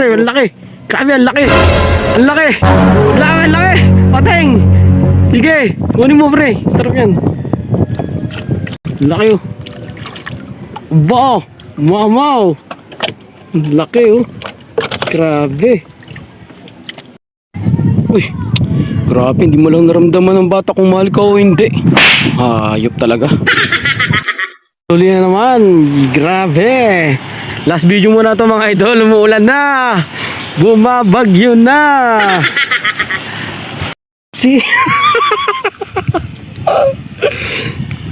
pre, ang laki. Grabe, ang laki. Ang laki. Ang laki. Pateng. Sige, kunin mo pre. Sarap yan. Laki oh. Ba, mamaw. Laki oh. Grabe. Uy, grabe, hindi mo lang naramdaman ng bata kung mahal ka o hindi. Hayop talaga. Tuloy na naman. Grabe. Last video muna to mga idol. Umuulan na. Bumabagyo na. Si...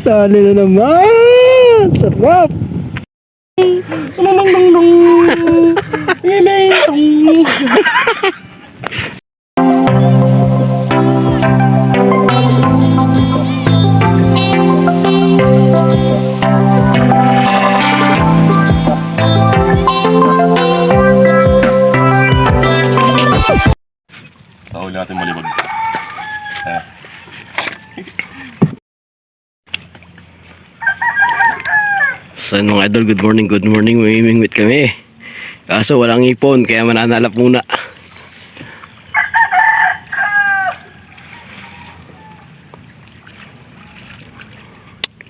Dali na naman. Sarap. Tahuli natin malibag. Ah. So yun, mga idol, good morning, good morning. Mamimingwit kami. Kaso walang ipon, kaya mananalap muna.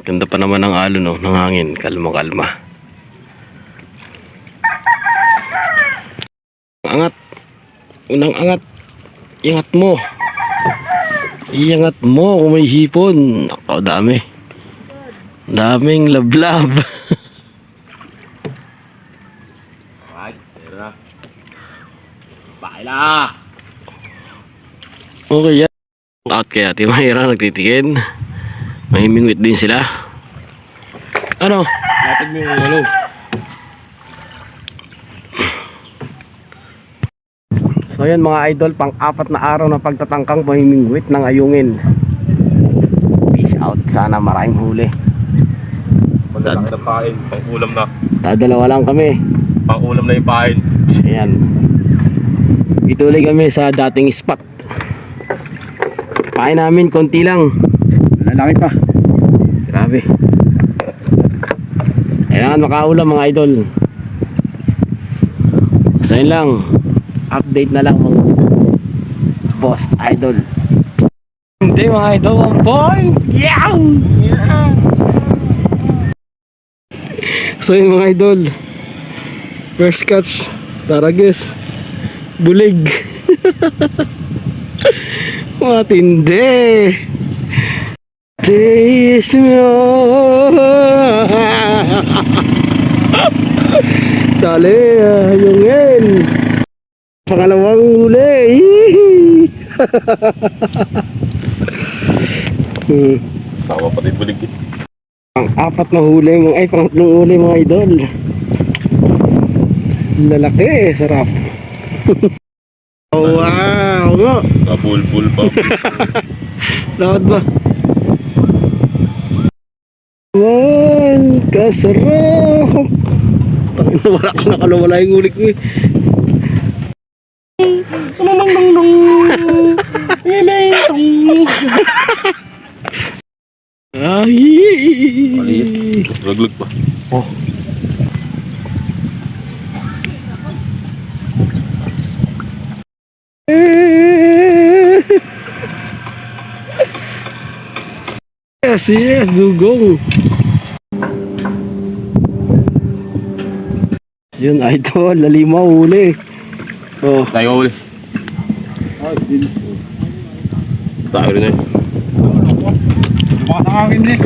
Ganda pa naman ng alon, no? ng hangin. Kalma-kalma. Angat. Unang angat. Ingat mo. Iangat mo kung may hipon. Ako, dami. Daming lablab. Baila! Okay yan. Out kaya Ate Mayra nagtitikin. Mahimingwit din sila. Ano? Lapag mo yung ano. Yan mga idol, pang apat na araw na pagtatangkang mahimingwit ng ayungin. Peace out. Sana maraming huli. Paglalaki ng pain, pang ulam na. Dadalawa lang kami. Pang ulam na yung pain. Ayan. Ituloy kami sa dating spot. Pain namin konti lang. Lalaki pa. Grabe. Kailangan makaulam mga idol. So yun lang. Update na lang mga boss idol. Hindi mga idol. One point. Yeah! So yun mga idol. First catch. Taragis. Bulig. Matindi. Tis mo. Dali, ayungin. Pangalawang huli. hmm. Sama pati bulig. eh. Pang apat na huli, mga ay pangatlong huli mga idol. Lalaki, sarap. oh, wow, nga. Kabulbul pa. Lakad ba? Man, kasarap. Wala ka nakalawala yung ulit ko eh. Maliit. Raglag pa. Oh. Yes, yes, dugong. Yun, idol, lalimaw uli. Oh, Tayo uli. Tayo rin eh. Makakangin din.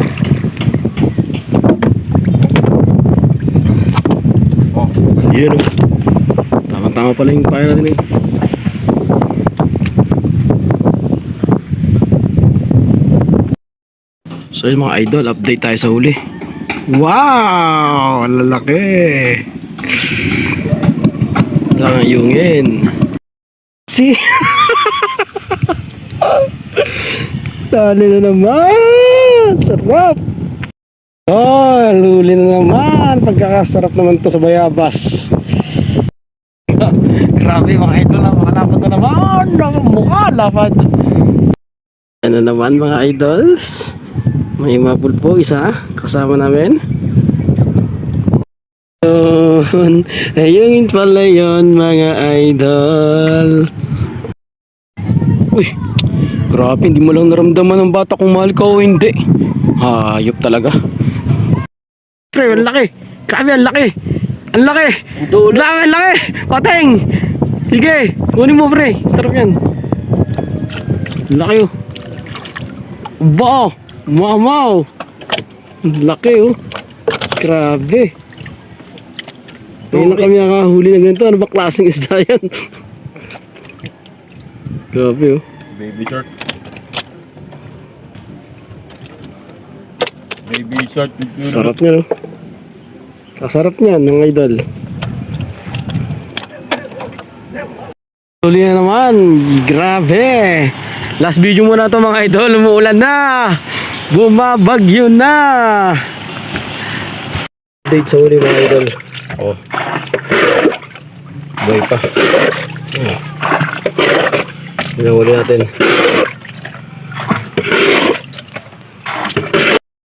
yun. oh. Tama-tama pala yung payo natin eh. So yun mga idol, update tayo sa huli. Wow! Lalaki! Langayungin. Si... Dali na naman! Sarap! Oh, luli na naman. Pagkakasarap naman to sa bayabas. Grabe mga idol na makalapad na naman. Ang mukha lapad. Ano naman mga idols? May mapulpo isa kasama namin. Uh, yun. Ayun pala yun, mga idol. Uy, grabe, hindi mo lang naramdaman ng bata kung mahal ka o hindi. Hayop talaga. Pre, ang laki. Grabe, ang laki. Ang laki. Dulo. Ang laki, ang laki. Pateng. Sige, kunin mo pre. Sarap yan. Ang laki oh. Ba, mamaw. Ang laki oh. Grabe. Ngayon na kami nakahuli ng ganito. Ano ba klaseng isda yan? Grabe oh. Baby shark. Baby shark. Sarap niya no. Kasarap niyan ng idol. Huli na naman. Grabe. Last video muna to mga idol. Umuulan na. Bumabagyo na. Update sa huli mga idol. Oh. Boy pa. Oh. Pinahuli natin.